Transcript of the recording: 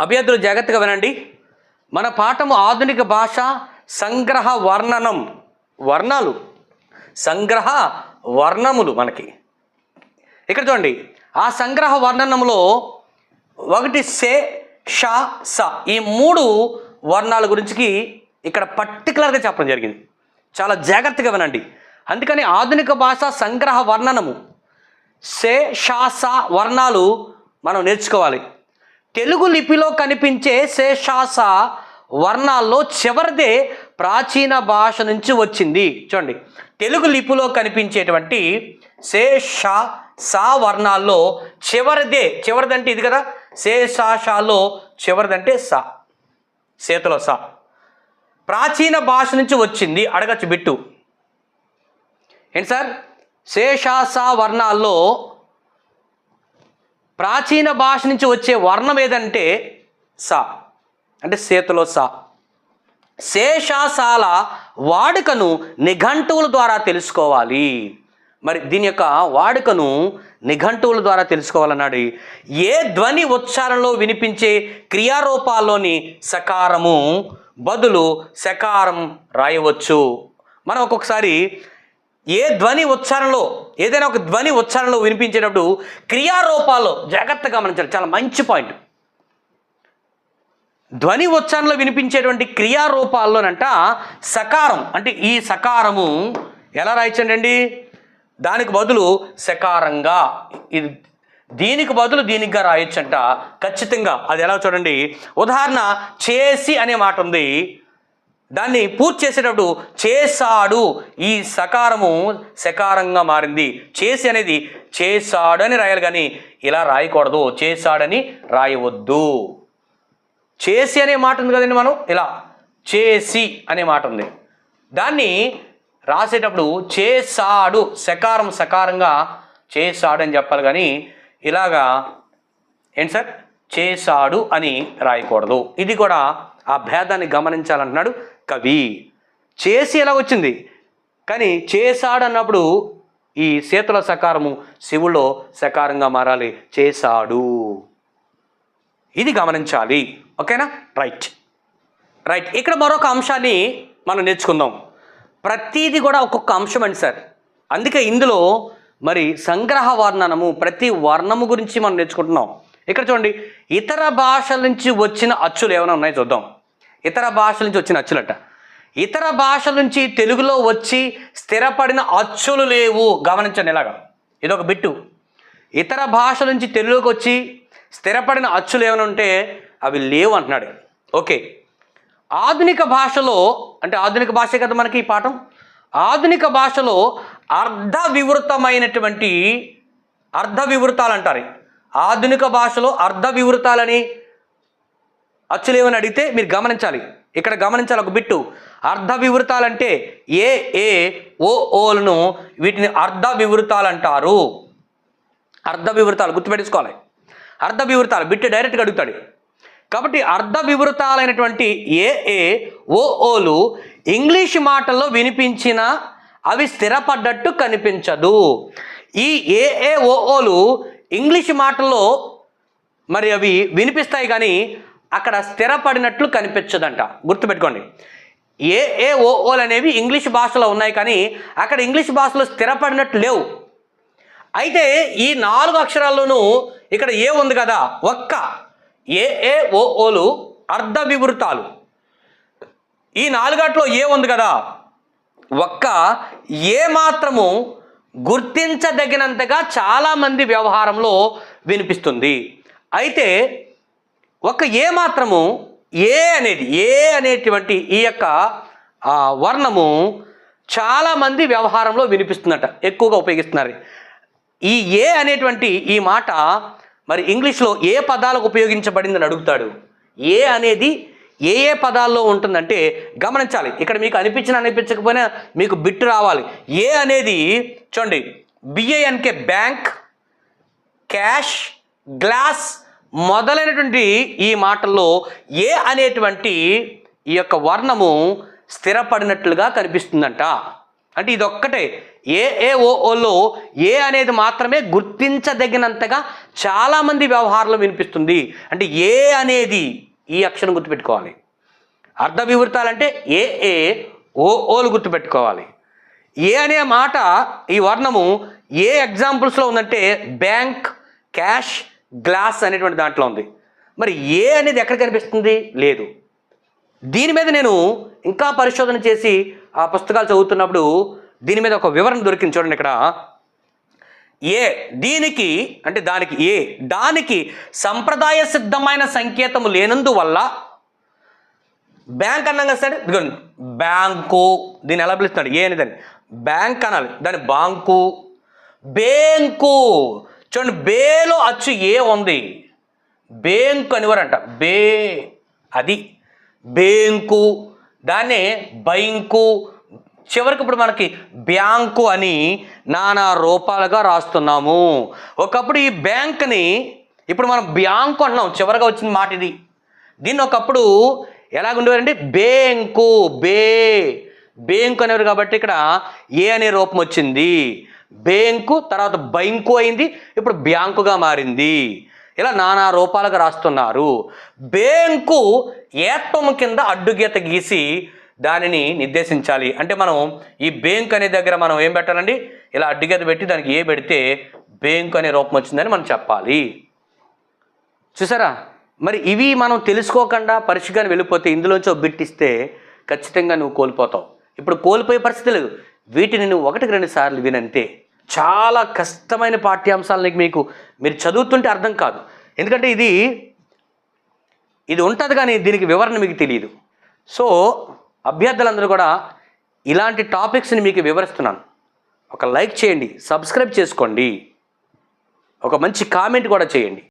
అభ్యర్థులు జాగ్రత్తగా వినండి. మన పాఠము ఆధునిక భాష సంగ్రహ వర్ణనం. వర్ణాలు. సంగ్రహ వర్ణములు మనకి. ఇక్కడ చూడండి. ఆ సంగ్రహ వర్ణనంలో ఒకటి సే ష స. ఈ మూడు వర్ణాల గురించి ఇక్కడ పర్టికులర్గా చెప్పడం జరిగింది. చాలా జాగ్రత్తగా వినండి. అందుకని ఆధునిక భాష సంగ్రహ వర్ణనము. సే షా స వర్ణాలు మనం నేర్చుకోవాలి. తెలుగు లిపిలో కనిపించే శేషాస వర్ణాల్లో చివరిదే ప్రాచీన భాష నుంచి వచ్చింది. చూడండి. తెలుగు లిపిలో కనిపించేటువంటి శేష సా వర్ణాల్లో చివరిదే చివరిదంటే ఇది కదా? శేషాషాలో చివరిదంటే సా సేతులో సా. ప్రాచీన భాష నుంచి వచ్చింది. అడగచ్చు బిట్టు. ఏంటి సార్? శేషాస వర్ణాల్లో ప్రాచీన భాష నుంచి వచ్చే వర్ణం ఏదంటే సా అంటే సేతులో సా. శేషాసాల వాడుకను నిఘంటువుల ద్వారా తెలుసుకోవాలి. మరి దీని యొక్క వాడుకను నిఘంటువుల ద్వారా తెలుసుకోవాలన్నాడు. ఏ ధ్వని ఉచ్చారణలో వినిపించే క్రియారూపాల్లోని సకారము బదులు సకారం రాయవచ్చు. మనం ఒక్కొక్కసారి ఏ ధ్వని ఉచ్చారణలో ఏదైనా ఒక ధ్వని ఉచ్చారణలో వినిపించేటప్పుడు క్రియారూపాల్లో జాగ్రత్తగా గమనించాలి. చాలా మంచి పాయింట్. ధ్వని ఉచ్చారణలో వినిపించేటువంటి క్రియారూపాల్లోనంట సకారం. అంటే ఈ సకారము ఎలా రాయించండి దానికి బదులు సకారంగా. ఇది దీనికి బదులు దీనికిగా రాయొచ్చంట ఖచ్చితంగా. అది ఎలా చూడండి? ఉదాహరణ చేసి అనే మాట ఉంది. దాన్ని పూర్తి చేసేటప్పుడు చేశాడు. ఈ సకారము సకారంగా మారింది. చేసి అనేది చేశాడు అని రాయాలి కానీ ఇలా రాయకూడదు. చేశాడని రాయవద్దు. చేసి అనే మాట ఉంది కదండి మనం? ఇలా చేసి అనే మాట ఉంది. దాన్ని రాసేటప్పుడు చేశాడు. సకారం సకారంగా చేశాడు అని చెప్పాలి కానీ ఇలాగా ఏంటి సార్? చేశాడు అని రాయకూడదు. ఇది కూడా ఆ భేదాన్ని గమనించాలంటున్నాడు కవి చేసి ఎలా వచ్చింది? కానీ చేశాడన్నప్పుడు ఈ చేతుల సకారము శివులో సకారంగా మారాలి. చేశాడు. ఇది గమనించాలి. ఓకేనా? రైట్. రైట్. ఇక్కడ మరొక అంశాన్ని మనం నేర్చుకుందాం. ప్రతిదీ కూడా ఒక్కొక్క అంశం అండి సార్. అందుకే ఇందులో మరి సంగ్రహ వర్ణనము ప్రతి వర్ణము గురించి మనం నేర్చుకుంటున్నాం. ఇక్కడ చూడండి ఇతర భాషల నుంచి వచ్చిన అచ్చులు ఏమైనా ఉన్నాయో చూద్దాం. ఇతర భాషల నుంచి వచ్చిన అచ్చులట. ఇతర భాషల నుంచి తెలుగులో వచ్చి స్థిరపడిన అచ్చులు లేవు. గమనించండి ఇలాగా. ఇదొక బిట్టు. ఇతర భాషల నుంచి తెలుగులోకి వచ్చి స్థిరపడిన అచ్చులు ఏమైనా ఉంటే అవి లేవు అంటున్నాడు. ఓకే. ఆధునిక భాషలో అంటే ఆధునిక భాషే కదా మనకి ఈ పాఠం? ఆధునిక భాషలో అర్ధ వివృతమైనటువంటి అర్ధ వివృతాలు అంటారు. ఆధునిక భాషలో అర్ధ వివృతాలని అచ్చులు అడిగితే మీరు గమనించాలి. ఇక్కడ గమనించాలి ఒక బిట్టు. అర్ధ వివృతాలంటే ఏ ఏ ఓ ఓలను వీటిని అర్ధ వివృతాలు అంటారు అర్ధ వివృతాలు గుర్తుపెట్టుకోవాలి. అర్ధ వివృతాలు బిట్టు డైరెక్ట్గా అడుగుతాడు. కాబట్టి అర్ధ వివృతాలైనటువంటి ఏ ఏ ఓ ఓలు ఇంగ్లీష్ మాటల్లో వినిపించిన అవి స్థిరపడ్డట్టు కనిపించదు. ఈ ఏ ఏ ఓ ఓలు ఇంగ్లీష్ మాటల్లో మరి అవి వినిపిస్తాయి కానీ అక్కడ స్థిరపడినట్లు కనిపించదంట. గుర్తుపెట్టుకోండి. ఏ ఏ ఓఓలు అనేవి ఇంగ్లీష్ భాషలో ఉన్నాయి కానీ అక్కడ ఇంగ్లీష్ భాషలో స్థిరపడినట్లు లేవు. అయితే ఈ నాలుగు అక్షరాల్లోనూ ఇక్కడ ఏ ఉంది కదా? ఒక్క. ఏ ఏ అర్ధ వివృతాలు ఈ నాలుగాట్లో ఏ ఉంది కదా? ఒక్క. ఏ మాత్రము గుర్తించదగినంతగా చాలామంది వ్యవహారంలో వినిపిస్తుంది. అయితే ఒక ఏ మాత్రము ఏ అనేది ఏ అనేటువంటి ఈ యొక్క ఆ, వర్ణము చాలామంది వ్యవహారంలో వినిపిస్తుందట ఎక్కువగా ఉపయోగిస్తున్నారు. ఈ ఏ అనేటువంటి ఈ మాట మరి ఇంగ్లీష్లో ఏ పదాలకు ఉపయోగించబడిందని అడుగుతాడు? ఏ అనేది ఏ ఏ పదాల్లో ఉంటుందంటే గమనించాలి. ఇక్కడ మీకు అనిపించిన అనిపించకపోయినా మీకు బిట్టు రావాలి. ఏ అనేది చూడండి బిఏఎన్కే బ్యాంక్ క్యాష్ గ్లాస్ మొదలైనటువంటి ఈ మాటల్లో ఏ అనేటువంటి ఈ యొక్క వర్ణము స్థిరపడినట్లుగా కనిపిస్తుందంట. అంటే ఇదొక్కటే. ఏ ఏ అనేది మాత్రమే గుర్తించదగినంతగా చాలామంది వ్యవహారంలో వినిపిస్తుంది. అంటే ఏ అనేది ఈ అక్షరం గుర్తుపెట్టుకోవాలి. అర్ధ వివృతాలంటే ఏఏ ఓఓలు గుర్తుపెట్టుకోవాలి. ఏ అనే మాట ఈ వర్ణము ఏ ఎగ్జాంపుల్స్లో ఉందంటే బ్యాంక్ క్యాష్ గ్లాస్ అనేటువంటి దాంట్లో ఉంది. మరి ఏ అనేది ఎక్కడ కనిపిస్తుంది? లేదు. దీని మీద నేను ఇంకా పరిశోధన చేసి ఆ పుస్తకాలు చదువుతున్నప్పుడు దీని మీద ఒక వివరణ దొరికింది చూడండి ఇక్కడ. ఏ దీనికి అంటే దానికి ఏ దానికి సంప్రదాయ సిద్ధమైన సంకేతము లేనందువల్ల బ్యాంక్ అన్నాం కదా సార్ ఇదిగోండి బ్యాంకు దీన్ని ఎలా పిలుస్తున్నాడు? ఏ అని. దాన్ని బ్యాంక్ అనాలి. దాని బాంకు బ్యాంకు చూడండి బేలో అచ్చు ఏ ఉంది? బేంకు అనివారంట. బే అది. బేంకు దాన్ని బైంకు. చివరికి ఇప్పుడు మనకి బ్యాంకు అని నానా రూపాలుగా రాస్తున్నాము. ఒకప్పుడు ఈ బ్యాంక్ని ఇప్పుడు మనం బ్యాంకు అంటున్నాం. చివరిగా వచ్చిన మాట ఇది. దీన్ని ఒకప్పుడు ఎలాగుండేవారంటే బేంకు బే. బేంకు అనేవారు కాబట్టి ఇక్కడ ఏ అనే రూపం వచ్చింది. బేంకు తర్వాత బైంకు అయింది. ఇప్పుడు బ్యాంకుగా మారింది. ఇలా నానా రూపాలుగా రాస్తున్నారు. బేంకు ఏత్వము కింద అడ్డుగీత గీసి దానిని నిర్దేశించాలి. అంటే మనం ఈ బేంక్ అనే దగ్గర మనం ఏం పెట్టాలండి? ఇలా అడ్డుగీత పెట్టి దానికి ఏ పెడితే బ్యాంకు అనే రూపం వచ్చిందని మనం చెప్పాలి. చూసారా? మరి ఇవి మనం తెలుసుకోకుండా పరీక్షగాని వెళ్ళిపోతే ఇందులోంచి బిట్టిస్తే ఖచ్చితంగా నువ్వు కోల్పోతావు. ఇప్పుడు కోల్పోయే పరిస్థితి లేదు. వీటిని నువ్వు ఒకటికి రెండు సార్లు వినంతే చాలా కష్టమైన పాఠ్యాంశాలని మీకు మీరు చదువుతుంటే అర్థం కాదు. ఎందుకంటే ఇది ఇది ఉంటుంది కానీ దీనికి వివరణ మీకు తెలియదు. సో అభ్యర్థులందరూ కూడా ఇలాంటి టాపిక్స్ని మీకు వివరిస్తున్నాను. ఒక లైక్ చేయండి సబ్స్క్రైబ్ చేసుకోండి. ఒక మంచి కామెంట్ కూడా చేయండి.